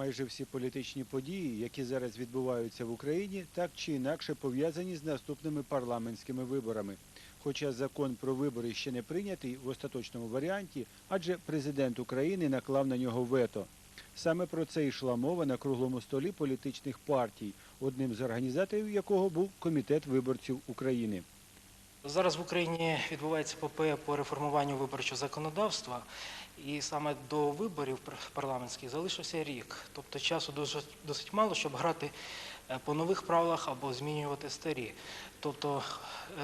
Майже всі політичні події, які зараз відбуваються в Україні, так чи інакше пов'язані з наступними парламентськими виборами. Хоча закон про вибори ще не прийнятий в остаточному варіанті, адже президент України наклав на нього вето. Саме про це йшла мова на круглому столі політичних партій, одним з організаторів якого був Комітет виборців України. Зараз в Україні відбувається ПП по реформуванню виборчого законодавства, і саме до виборів парламентських залишився рік. Тобто часу досить, мало, щоб грати е, по нових правилах або змінювати старі. Тобто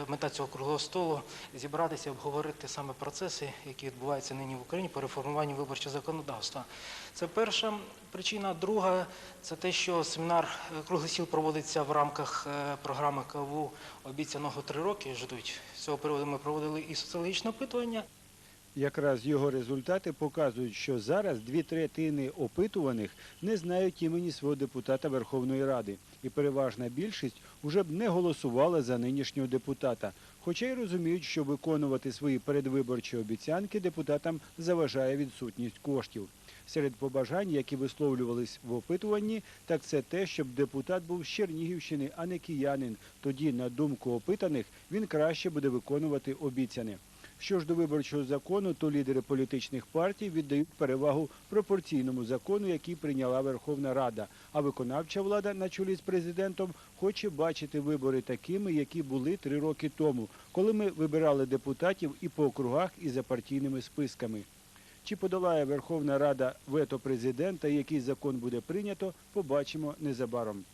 мета цього круглого столу зібратися, обговорити саме процеси, які відбуваються нині в Україні по реформуванню виборчого законодавства. Це перша причина. Друга це те, що семінар е, круглий стіл проводиться в рамках е, програми КВУ обіцяного три роки. Ждуть з цього приводу. Ми проводили і соціологічне опитування. Якраз його результати показують, що зараз дві третини опитуваних не знають імені свого депутата Верховної Ради, і переважна більшість уже б не голосувала за нинішнього депутата, хоча й розуміють, що виконувати свої передвиборчі обіцянки депутатам заважає відсутність коштів. Серед побажань, які висловлювались в опитуванні, так це те, щоб депутат був з Чернігівщини, а не киянин. Тоді, на думку опитаних, він краще буде виконувати обіцяне. Що ж до виборчого закону, то лідери політичних партій віддають перевагу пропорційному закону, який прийняла Верховна Рада. А виконавча влада на чолі з президентом хоче бачити вибори такими, які були три роки тому, коли ми вибирали депутатів і по округах, і за партійними списками. Чи подолає Верховна Рада вето президента який закон буде прийнято, побачимо незабаром.